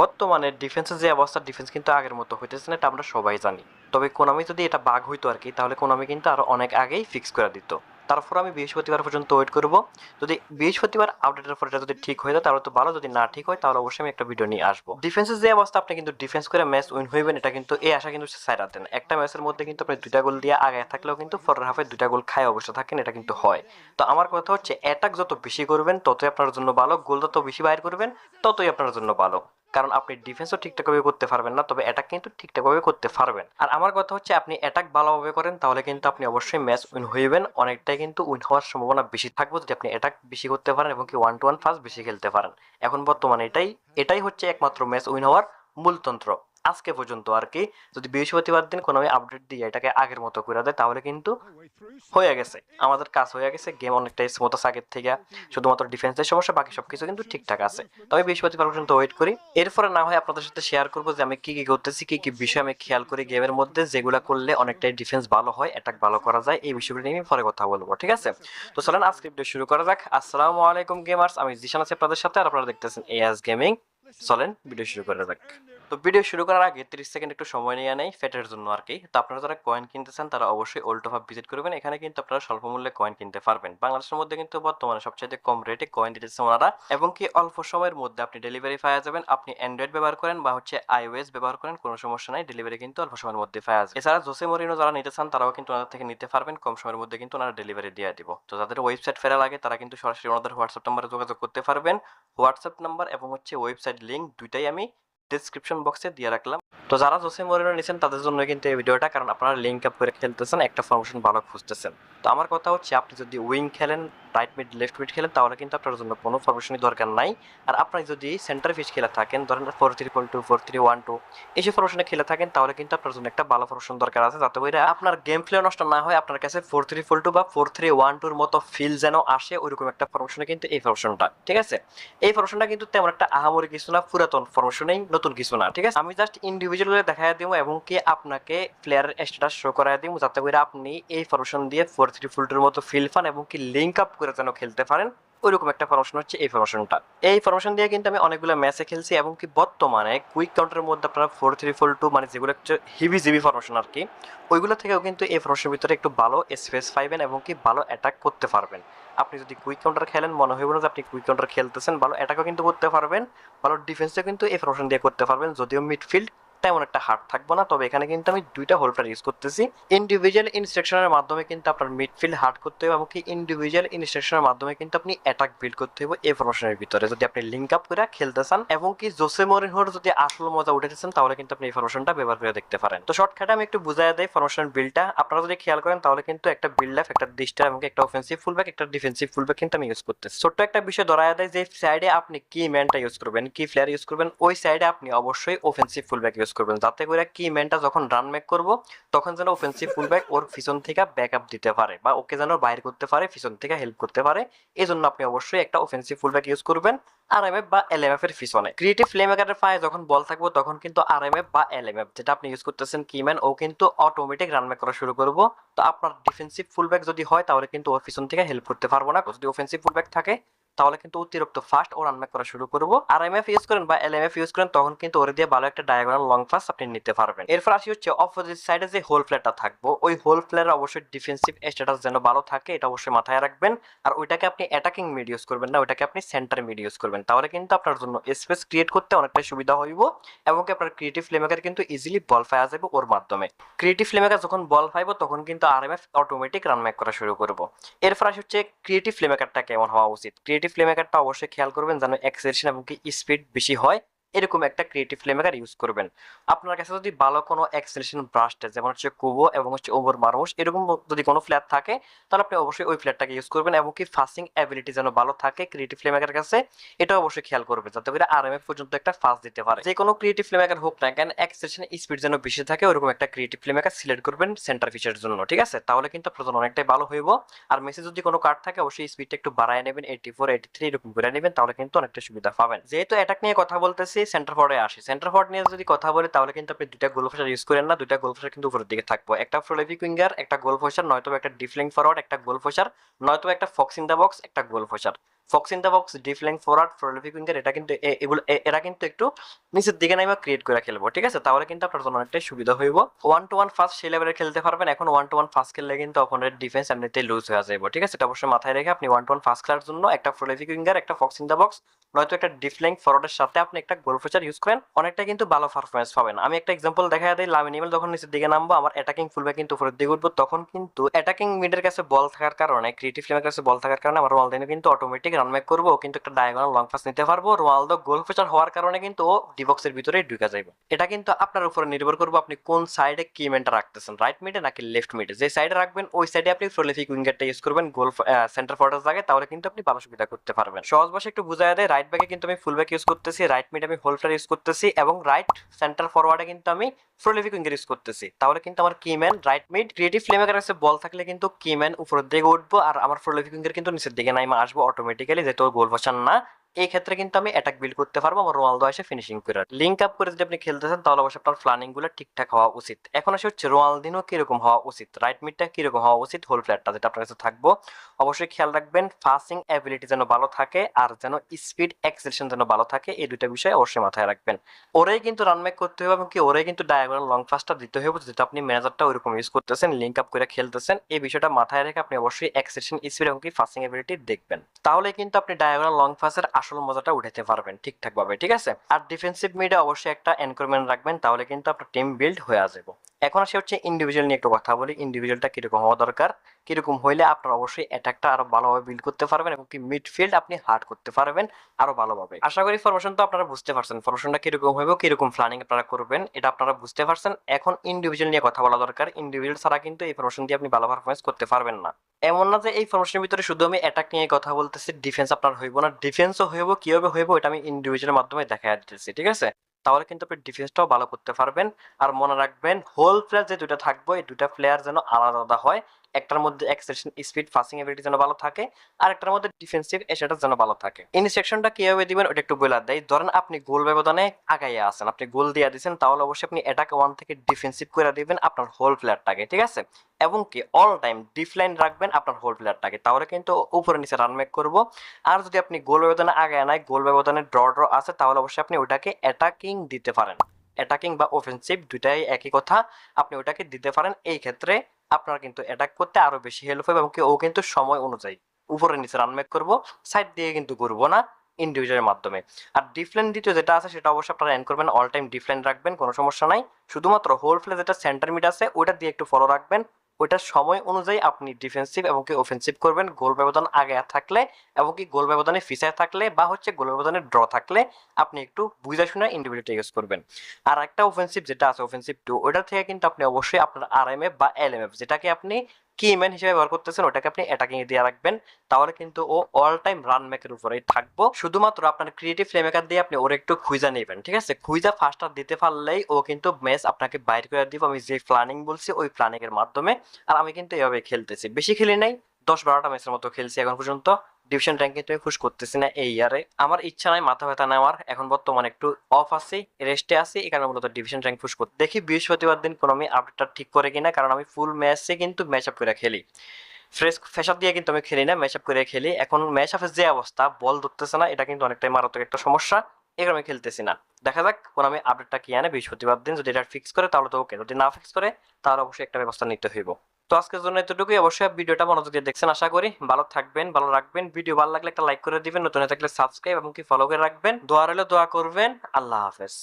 বর্তমানে ডিফেন্সের যে অবস্থা ডিফেন্স কিন্তু আগের মতো হইতেছে না, এটা আমরা সবাই জানি। তবে কোনামি যদি এটা বাঘ হইতো আর কি, তাহলে কোনামি কিন্তু আরও অনেক আগেই ফিক্স করে দিত। তারপর আমি বৃহস্পতিবার পর্যন্ত ওয়েট করব। যদি বৃহস্পতিবার আপডেটের পর এটা যদি ঠিক হয়ে যায়, তাহলে তো ভালো, যদি না ঠিক হয়, তাহলে অবশ্যই আমি একটা ভিডিও নিয়ে আসব। ডিফেন্সের যে অবস্থা, আপনি কিন্তু ডিফেন্স করে ম্যাচ উইন হইবেন, এটা কিন্তু এই আশা কিন্তু সাইড দেন। একটা ম্যাচের মধ্যে কিন্তু আপনি দুইটা গোল দিয়ে আগে থাকলেও কিন্তু ফরের হাফে দুইটা গোল খায় অবশ্য থাকেন, এটা কিন্তু হয়। তো আমার কথা হচ্ছে অ্যাটাক যত বেশি করবেন, ততই আপনার জন্য ভালো গোল যত বেশি বাইর করবেন, ততই আপনার জন্য ভালো। কারণ আপনি ডিফেন্সও ঠিকঠাকভাবে করতে পারবেন না, তবে অ্যাটাক কিন্তু ঠিকঠাকভাবে করতে পারবেন। আর আমার কথা হচ্ছে আপনি অ্যাটাক ভালোভাবে করেন, তাহলে কিন্তু আপনি অবশ্যই ম্যাচ উইন হইবেন। অনেকটাই কিন্তু উইন হওয়ার সম্ভাবনা বেশি থাকবে যদি আপনি অ্যাটাক বেশি করতে পারেন এবং কি ওয়ান টু ওয়ান ফার্স্ট বেশি খেলতে পারেন। এখন বর্তমানে এটাই এটাই হচ্ছে একমাত্র ম্যাচ উইন হওয়ার মূলতন্ত্র। আজকে পর্যন্ত আর কি। যদি বৃহস্পতিবার দিন কোনো আপডেট দিয়ে এটাকে আগের মতো করে দেয়, তাহলে কিন্তু হয়ে গেছে। আমাদের কাজ হয়ে গেছে গেম অনেকটাই স্মুথ আছে আগের থেকে। শুধুমাত্র ডিফেন্সের সমস্যা, বাকি সবকিছু কিন্তু ঠিকঠাক আছে। তো আমি বৃহস্পতিবার পর্যন্ত ওয়েট করি। এরপরে না হয় আপনাদের সাথে শেয়ার করব যে আমি কি কি করতেছি, কি কি বিষয় আমি খেয়াল করি গেমের মধ্যে, যেগুলো করলে অনেকটাই ডিফেন্স ভালো হয় অ্যাটাক ভালো করা যায়, এই বিষয়গুলো নিয়ে আমি পরে কথা বলব, ঠিক আছে? তো চলেন, আজকে ভিডিও শুরু করা যাক। আসসালামু আলাইকুম গেমার্স আমি জিশান আছি আপনাদের সাথে, আর আপনারা দেখতেছেন এএস গেমিং চলেন ভিডিও শুরু করা যাক। তো ভিডিও শুরু করার আগে তিরিশ সেকেন্ড একটু সময় নিয়ে নেই ফেটের জন্য আর কি তো আপনারা যারা কয়েন কিনতে চান, তারা অবশ্যই ওল্ড অফ ভিজিট করবেন। এখানে কিন্তু আপনারা স্বল্প মূল্যে কয়েন কিনতে পারবেন। বাংলাদেশের মধ্যে কিন্তু বর্তমানে সবচেয়ে কম রেটে কয়েন দিতেছে ওনারা। এবং কি অল্প সময়ের মধ্যে আপনি ডেলিভারি পাওয়া যাবেন। আপনি অ্যান্ড্রয়েড ব্যবহার করেন বা হচ্ছে আইওএস ব্যবহার করেন, কোনো সমস্যা নাই। ডেলিভারি কিন্তু অল্প সময়ের মধ্যে পাওয়া যাবে এছাড়া জোসে মরিনো যারা নিতে চান, তারাও কিন্তু ওনাদের থেকে নিতে পারবেন। কম সময়ের মধ্যে কিন্তু ওনারা ডেলিভারি দিয়ে দিব। তো যাদের ওয়েবসাইট ফেরা লাগে, তারা কিন্তু সরাসরি ওনাদের হোয়াটসঅ্যাপ নাম্বারে যোগাযোগ করতে পারবেন। হোয়াটসঅ্যাপ নাম্বার এবং হচ্ছে ওয়েবসাইট লিঙ্ক দুইটাই আমি ডিসক্রিপশন বক্সে দিয়ে রাখলাম। তো যারা জোসে মরিনো নিছেন, তাদের জন্য কিন্তু এই ভিডিওটা, কারণ আপনারা লিঙ্ক আপ করে খেলতেছেন, একটা ফরমেশন ভালো খুঁজতেছেন। তো আমার কথা হচ্ছে, আপনি যদি উইং খেলেন রাইট মিড লেফট মিড খেলেন, তাহলে কিন্তু আপনার জন্য কোনো ফরমেশনই দরকার নাই। আর আপনি যদি সেন্টার ফিস খেলে থাকেন, ধরেন four three four two four three one two এইসব ফরমেশনে খেলে থাকেন, তাহলে কিন্তু আপনার জন্য একটা ভালো ফরমেশন দরকার আছে, যাতে করে আপনার গেম প্লে নষ্ট না হয়, আপনার কাছে ফোর থ্রি ফোর টু বা ফোর থ্রি ওয়ান টুর মতো ফিল যেন আসে, ওইরকম একটা ফরমেশনে কিন্তু এই ফরমেশনটা ঠিক আছে? এই ফরমেশনটা কিন্তু তেমন একটা আহামরি কিছু না, পুরাতন ফরমেশনেই নতুন কিছু না, ঠিক আছে? আমি জাস্ট ইন্ডিভিজুয়ালি দেখাই দিব এবং কি আপনাকে প্লেয়ারের স্ট্যাটাস শো করাই দিব যাতে করে আপনি এই ফরমেশন দিয়ে ফোর থ্রি ফুল টুর মতো ফিল পান এবং কি লিঙ্ক আপ করে যেন খেলতে পারেন, ওইরকম একটা ফরমেশন হচ্ছে এই ফরমেশনটা এই ফরমেশন দিয়ে কিন্তু আমি অনেকগুলো ম্যাচে খেলছি এবং কি বর্তমানে কুইক কাউন্টারের মধ্যে আপনারা ফোর থ্রি ফোর টু মানে যেগুলো হচ্ছে হিবি জিবি ফরমেশন আর কি, ওইগুলো থেকেও কিন্তু এই ফরমেশনের ভিতরে একটু ভালো স্পেস পাইবেন এবং কি ভালো অ্যাটাক করতে পারবেন। আপনি যদি কুইক কাউন্টার খেলেন, মনে হইব না যে আপনি কুইক কাউন্টার খেলতেছেন, ভালো অ্যাটাকও কিন্তু করতে পারবেন, ভালো ডিফেন্সও কিন্তু এই ফরমেশন দিয়ে করতে পারবেন, যদিও মিডফিল্ড তেমন একটা হার্ড থাকব না। তবে এখানে কিন্তু আমি দুইটা হোল্ডার ইউজ করতেছি। ইন্ডিভিজুয়াল ইনস্ট্রাকশনের মাধ্যমে কিন্তু আপনার মিডফিল্ড হার্ড করতে হবে এমনকি ইন্ডিভিজুয়াল ইনস্ট্রাকশনের মাধ্যমে কিন্তু আপনি অ্যাটাক বিল্ড করতে হবে এই ফরমেশনের ভিতরে। যদি আপনি লিঙ্ক আপ করে খেলতে চান এবং কি জোসে মরিনহোর যদি আসল মজা উঠেতে চান তাহলে কিন্তু আপনি এই ফরমেশনটা ব্যবহার করে দেখতে পারেন। তো শর্টকাটে আমি একটু বুঝাই দেয় ফরমেশন বিলটা আপনারা যদি খেয়াল করেন, তাহলে কিন্তু একটা বিল্ড লাইফ একটা ডিস্টার এবং একটা অফেন্সিভ ফুলব্যাক একটা ডিফেন্সিভ ফুলব্যাক কিন্তু আমি ইউজ করতেছি। ছোট্ট একটা বিষয় ধরায় দেয় যে সাইডে আপনি কি ম্যানটা ইউজ করবেন, কি প্লেয়ার ইউজ করবেন, ওই সাইডে আপনি অবশ্যই অফেন্সিভ ফুলব্যাক ইউজ করবেন। যাতে করে কি ম্যানটা যখন রান মেক করব, তখন যেন অফেন্সিভ ফুলব্যাক ওর পিছন থেকে ব্যাক আপ দিতে পারে বা ওকে যেন বাইর করতে পারে, পিছন থেকে হেল্প করতে পারে। এই জন্য আপনি অবশ্যই একটা অফেন্সিভ ফুলব্যাক ইউজ করবেন আর এম এফ বা এল এম এফ এর পিছনে। ক্রিয়েটিভ ফ্লেমেকারের পায়ে যখন বল থাকব, তখন কিন্তু আর এম এফ বা এল এম এফ যেটা আপনি ইউজ করতেছেন কিম্যান ও কিন্তু অটোমেটিক রান মেক করা শুরু করব। তো আপনার ডিফেন্সিভ ফুলব্যাক যদি হয়, তাহলে কিন্তু ওর পিছন থেকে হেল্প করতে পারব না। যদি অফেন্সিভ ফুলব্যাক থাকে তাহলে কিন্তু অতিরিক্ত ফাস্ট ও রানব্যাক করা শুরু করব। আর এম এফ ইউজ করেন বা এল এম এফ ইউজ করেন, তখন কিন্তু ওরে দিয়ে ভালো একটা ডায়াগোনাল লং পাস আপনি নিতে পারবেন। এরপর আসি হচ্ছে অপোজিট সাইডে যে হোল প্লেয়ারটা থাকব। ওই হোল প্লেয়ার অবশ্যই ডিফেন্সিভ স্ট্যাটাস যেন ভালো থাকে, এটা অবশ্যই মাথায় রাখবেন। আর ওইটাকে আপনি অ্যাটাকিং মিড ইউজ করবেন না, ওইটাকে আপনি সেন্টার মিড ইউজ করবেন। তাহলে কিন্তু আপনার জন্য স্পেস ক্রিয়েট করতে অনেকটা সুবিধা হইব এবং আপনার ক্রিয়েটিভ ফ্লেমেকার কিন্তু ইজিলি বল পাওয়া যাবে ওর মাধ্যমে। ক্রিয়েটিভ ফ্লেমেকার যখন বল পাইবো তখন কিন্তু আর R F automatic run make করা শুরু করব। এরপর আসি হচ্ছে ক্রিয়েটিভ ফ্লেমেকারটা কেমন হওয়া উচিত? ক্রিয়েটিভ ফ্লেমেকারটা অবশ্যই খেয়াল করবেন যেন অ্যাক্সেলেশন এবং কি স্পিড বেশি হয়। এরকম একটা ক্রিয়েটিভ ফ্লেমেকার ইউজ করবেন। আপনার কাছে যদি ভালো কোনো অ্যাক্সেলেশন ব্রাশটা যেমন হচ্ছে কুবো এবং হচ্ছে ওভার মারমুস এরকম যদি কোনো ফ্ল্যাট থাকে, তাহলে আপনি অবশ্যই ওই ফ্ল্যাটটাকে ইউজ করবেন এবং কি ফাস্টিং অ্যাবিলিটি যেন ভালো থাকে ক্রিয়েটিভ ফ্লেমেকার কাছে, এটা অবশ্যই খেয়াল করবেন যাতে করে আর পর্যন্ত একটা ফাস্ট দিতে পারে। যে কোনো ক্রিয়েটিভ ফ্লেমেকার হোক না কেন অ্যাক্সেলেশন স্পিড যেন বেশি থাকে, ওরকম একটা ক্রিয়েটিভ ফ্লেমেকার সিলেক্ট করবেন সেন্টার ফিচার জন্য, ঠিক আছে? তাহলে কিন্তু আপনার অনেকটাই ভালো হইব। আর মেসে যদি কোনো কার্ড থাকে, অবশ্যই স্পিডটা একটু বাড়ায় নেবেন এইটি ফোর এইটি থ্রি এরকম করে নেবেন, তাহলে কিন্তু অনেকটা সুবিধা পাবেন। যেহেতু অ্যাটাক নিয়ে কথা বলতেছি সেন্টার ফরে আসি। সেন্টার ফরওয়ার্ড নিয়ে যদি কথা বলে, তাহলে কিন্তু আপনি দুইটা গোল ফোসার ইউজ করেন না, দুইটা গোল ফোসার কিন্তু উপরের দিকে থাকব। একটা প্রলিফিক উইঙ্গার একটা গোল ফোসার নয়তো একটা ডিফলিং ফরওয়ার্ড একটা গোল ফোসার নয়তো একটা ফক্স ইন দ্য বক্স একটা goal poacher fox in the box deep lying forward prolific winger এটা কিন্তু এগুলো এরা কিন্তু একটু নিচের দিকে নাইমা ক্রিয়েট করে খেলব, ঠিক আছে? তাহলে কিন্তু আপনার জন্য অনেকটাই সুবিধা হইব। ওয়ান টু ওয়ান ফার্স্ট সেই লেভেলে খেলতে পারবেন। এখন ওয়ান টু ওয়ান ফার্স্ট খেললে কিন্তু অপোনেন্টের ডিফেন্স এমনিতেই লুজ হয়ে যাবে ঠিক আছে? এটা অবশ্যই মাথায় রেখে আপনি ওয়ান টু ওয়ান ফার্স্ট খেলার জন্য একটা প্রলিফিক উইঙ্গার একটা ফক্স ইন দ্য বক্স নয়তো একটা ডিফ্লিং ফরওয়ার্ডের সাথে আপনি একটা গোল ফিচার ইউজ করেন, অনেকটা কিন্তু ভালো পারফরমেন্স পাবেন। আমি একটা এক্সাম্পল দেখা দিই লামিনিমেল যখন নিচের দিকে নামবো, আমার অ্যাটাকিং ফুলব্যাক কিন্তু উপরের দিকে উঠবো, তখন কিন্তু অ্যাটাকিং মিডের কাছে বল থাকার কারণে ক্রিয়েটিভ ফ্লেমের কাছে বল থাকার কারণে আমার রোনালদিনো কিন্তু অটোমেটিক রান ব্যাক করব, কিন্তু একটা ডায়াগোনাল লং পাস নিতে পারব। রোনালদো গোল ফিচার হওয়ার কারণে কিন্তু ও ডিবক্সের ভিতরেই ঢুকে যাবে এটা কিন্তু আপনার উপরে নির্ভর করব আপনি কোন সাইডে কি মেনটা রাখতেছেন রাইট মিডে নাকি লেফট মিডে যে সাইডে রাখবেন, ওই সাইডে আপনি প্রলিফিক উইঙ্গারটা ইউজ করবেন গোল সেন্টার ফরওয়ার্ডের জায়গায়, তাহলে কিন্তু আপনি ভালো সুবিধা করতে পারবেন। সহজ ভাষা একটু বুঝাই দেয় রাইট ব্যাকে কিন্তু আমি ফুল ব্যাক ইউজ করতেছি রাইট মিড আমি হোল্ডার ইউজ করতেছি, এবং রাইট সেন্টার ফরওয়ার্ডে কিন্তু আমি প্রলিফিক উইঙ্গার ইউজ করতেছি। তাহলে কিন্তু আমার key man right mid creative playmaker কাছে বল থাকলে কিন্তু কিম্যান উপরের দিকে উঠবো, আর আমার প্রলিফিক উইঙ্গার কিন্তু নিচের দিকে নাইমা আসব অটোমেটিক্যালি যেহেতু গোল বসান না এই ক্ষেত্রে কিন্তু আমি অ্যাটাক বিল্ড করতে পারব আমার রোনালদো এসে ফিনিশিং করে লিঙ্ক আপ করে যদি আপনি খেলতেছেন, তাহলে অবশ্যই আপনার প্ল্যানিংগুলো ঠিকঠাক হওয়া উচিত। এখন আসে হচ্ছে রোনালদিনো কীরকম হওয়া উচিত? রাইট মিডটা কীরকম হওয়া উচিত? হোল ফ্ল্যাটটা যেটা আপনার কাছে থাকব। অবশ্যই খেয়াল রাখবেন ফাস্টিং অ্যাবিলিটি যেন ভালো থাকে আর যেন স্পিড এক্সেলেশন যেন ভালো থাকে, এই দুইটা বিষয় অবশ্যই মাথায় রাখবেন। ওরাই কিন্তু রান রানমেক করতে হবে এবং কি ওরাই কিন্তু ডায়াগোনাল লং ফাস্টটা দিতে হবে যেটা আপনি ম্যানেজারটা ওইরকম ইউজ করতেছেন লিঙ্ক আপ করে খেলতেছেন, এই বিষয়টা মাথায় রেখে আপনি অবশ্যই এক্সেলেশন স্পিড এবং কি ফাস্টিং অ্যাবিলিটি দেখবেন। তাহলে কিন্তু আপনি ডায়াগোনাল লং ফাস্টের আসল মজাটা উঠাতে পারবেন ঠিকঠাক ভাবে ঠিক আছে? আর ডিফেন্সিভ মিডে অবশ্যই একটা এনকোরমেন্ট রাখবেন, তাহলে কিন্তু আপনার টিম বিল্ড হয়ে আসবে এখন আসে হচ্ছে ইন্ডিভিজুয়াল নিয়ে একটু কথা বলি। ইন্ডিভিজুয়ালটা কীরকম হওয়া দরকার? কীরকম হইলে আপনার অবশ্যই অ্যাটাকটা আরও ভালোভাবে বিল্ড করতে পারবেন এবং কি মিডফিল্ড আপনি হার্ড করতে পারবেন আরও ভালোভাবে। আশা করি ফরমেশন তো আপনারা বুঝতে পারছেন। ফরমেশনটা কীরকম হবে কীরকম প্ল্যানিং আপনারা করবেন, এটা আপনারা বুঝতে পারছেন। এখন ইন্ডিভিজুয়াল নিয়ে কথা বলা দরকার। ইন্ডিভিজুয়াল ছাড়া কিন্তু এই ফরমেশন দিয়ে আপনি ভালো পারফরমেন্স করতে পারবেন না। এমন না যে এই ফরমেশনের ভিতরে শুধু আমি অ্যাটাক নিয়ে কথা বলতেছি ডিফেন্স আপনার হইব না। ডিফেন্সও হইব, কীভাবে হইব এটা আমি ইন্ডিভিজুয়ালের মাধ্যমে দেখা দিতেছি, ঠিক আছে? তাহলে কিন্তু আপনি ডিফেন্সটাও ভালো করতে পারবেন। আর মনে রাখবেন হোল প্লেয়ার যে দুটা থাকবে, এই দুটা প্লেয়ার যেন আলাদা আলাদা হয়। একটার মধ্যে এক্সেশন স্পিড ফাসিং এবিলিটি যেন ভালো থাকে আর একটার মধ্যে ডিফেন্সিভ এসেটা যেন ভালো থাকে। ইনস্ট্রাকশনটা কীভাবে দিবেন, ওটা একটু বলে দেয় ধরেন আপনি গোল ব্যবধানে আগাইয়া আছেন, আপনি গোল দিয়ে দিয়েছেন তাহলে অবশ্যই আপনি এটাকে ওয়ান থেকে ডিফেন্সিভ করে দিবেন আপনার হোল প্লেয়ারটাকে ঠিক আছে? এবং কি অল টাইম ডিফলাইন রাখবেন আপনার হোল প্লেয়ারটাকে তাহলে কিন্তু উপরে নিচে রান মেক করব। আর যদি আপনি গোল ব্যবধানে আগায় নাই গোল ব্যবধানে ড্র ড্র আছে, তাহলে অবশ্যই আপনি ওটাকে অ্যাটাকিং দিতে পারেন। অ্যাটাকিং বা অফেন্সিভ দুটাই একই কথা, আপনি ওটাকে দিতে পারেন, এই ক্ষেত্রে আপনার কিন্তু অ্যাটাক করতে আরও বেশি হেল্প হবে এবং ও কিন্তু সময় অনুযায়ী উপরে নিচে রান মেক করব সাইড দিয়ে কিন্তু ঘুরবো না ইন্ডিভিজুয়ালের মাধ্যমে। আর ডিফলেন দ্বিতীয় যেটা আছে সেটা অবশ্যই আপনারা এন করবেন অল টাইম ডিফলেন রাখবেন, কোনো সমস্যা নাই। শুধুমাত্র হোল ফ্লে যেটা সেন্টার মিট আছে ওটা দিয়ে একটু ফলো রাখবেন ওইটার সময় অনুযায়ী আপনি ডিফেন্সিভ এবং কি অফেন্সিভ করবেন। গোল ব্যবধান আগে থাকলে এবং কি গোল ব্যবধানে ফিসায় থাকলে বা হচ্ছে গোল ব্যবধানে ড্র থাকলে আপনি একটু বুঝে শুনে ইন্ডিভিজুয়ালটা ইউজ করবেন। আর একটা অফেন্সিভ যেটা আছে অফেন্সিভ টু ওটা থেকে কিন্তু আপনি অবশ্যই আপনার আর এম এফ বা এল এম এফ যেটাকে আপনি কি ম্যান হিসেবে ব্যবহার করতেছেন, ওটাকে আপনি অ্যাটাকিং এ দিয়ে রাখবেন। তাহলে কিন্তু ও অল টাইম রান মেকের উপরেই থাকব। শুধুমাত্র আপনার ক্রিয়েটিভ ফ্লেমেকার দিয়ে আপনি ওর একটু খুঁজা নেবেন, ঠিক আছে? খুঁজা ফার্স্টার দিতে পারলেই ও কিন্তু ম্যাচ আপনাকে বাইর করে দিব। আমি যে প্ল্যানিং বলছি, ওই প্ল্যানিং এর মাধ্যমে। আর আমি কিন্তু এভাবে খেলতেছি। বেশি খেলি নাই, দশ বারোটা ম্যাচের মতো খেলছি এখন পর্যন্ত। ডিভিশন র্যাঙ্ক কিন্তু খুশ করতেছি না এই ইয়ারে আমার ইচ্ছা নাই, মাথা ব্যথা নেওয়ার। এখন বর্তমানে একটু অফ আছি রেস্টে আছি, এখানে মূলত ডিভিশন র্যাঙ্ক পুশ করতে। দেখি বৃহস্পতিবার দিন কোনো আমি আপডেটটা ঠিক করে কিনা, কারণ আমি ফুল ম্যাচে কিন্তু ম্যাচ আপ করে খেলি। ফ্রেশ ফেসাপ দিয়ে কিন্তু আমি খেলি না ম্যাচ আপ করে খেলি। এখন ম্যাচ আপের যে অবস্থা বল ধরতেছে না, এটা কিন্তু অনেকটাই মারাত্মক একটা সমস্যা। এগুলো আমি খেলতেছি না। দেখা যাক কোন আমি আপডেটটা কি আনে বৃহস্পতিবার দিন, যদি এটা ফিক্স করে, তাহলে তো ওকে যদি না ফিক্স করে, তাহলে অবশ্যই একটা ব্যবস্থা নিতে হইব। তো আজকের জন্য এতটুকুই। অবশ্যই ভিডিওটা মনোযোগ দিয়ে দেখছেন, আশা করি। ভালো থাকবেন, ভালো রাখবেন। ভিডিও ভালো লাগলে একটা লাইক করে দিবেন, নতুন থাকলে সাবস্ক্রাইব এবং কি ফলো করে রাখবেন। দোয়া রইলে, দোয়া করবেন। আল্লাহ হাফেজ।